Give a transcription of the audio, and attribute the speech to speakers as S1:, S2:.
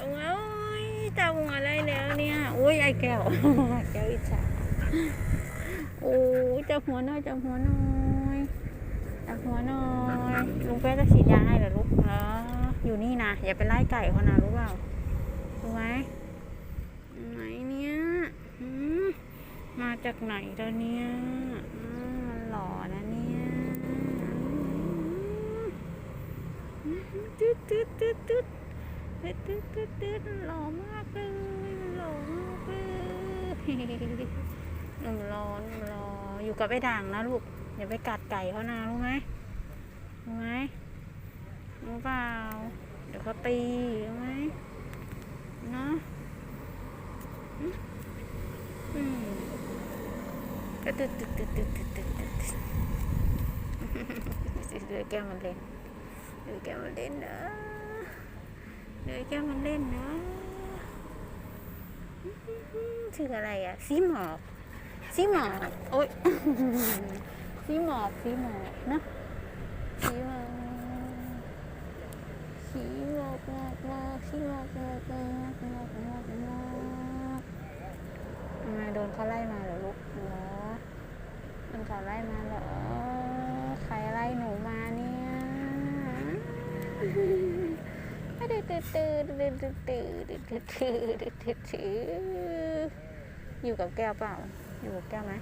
S1: โอ้ยจับหัวอะไรแล้วเนี่ยโอ้ยไอ้แก้วแก้วอิจฉาโอ้ยจับหัวหน่อยจับหัวหน่อยจับหัวหน่อยลุงแป๊ะจะฉีดยาให้เหรอลูกเหรออยู่นี่นะอย่าไปไล่ไก่เขานะรู้เปล่ารู้ไหมไหนเนี่ยมาจากไหนแล้วเนี่ยมันหล่อนะเนี่ยอืมตึ๊ดตึ๊ดตึ๊ดตึ๊ด เดตึ๊ดตึ๊ดตึ๊ดหล่อมากเลยหล่อมากเลยหนุ่มรอนุ่มรออยู่กับไอ้ด่างนะลูกอย่าไปกัดไก่เขานะรู้ไหมรู้ไหมรู้เปล่าเดี๋ยวเขาตีรู้ไหมเนาะอืมอืมก็ตึ๊ดตึ๊ดตึ๊ดตึ๊ดตึ๊ดตึ๊ดตึ๊ดเดี๋ยวแก้วมันเล่นเดี๋ยวแก้วมันเล่นนะ เดี๋ยวแก้มันเล่นนะชื่ออะไรอะสีหมอกสีหมอกโอ๊ยสีหมอกสีหมอกนะสีหมอกสีหมอกหมอกหมอกสีหมอกหมอกหมอกหมอกหมอกหมอกทำไมโดนเขาไล่มาเหรอลูกเหรอโดนเขาไล่มา อยู่กับแก้วเปล่า อยู่กับแก้วไหม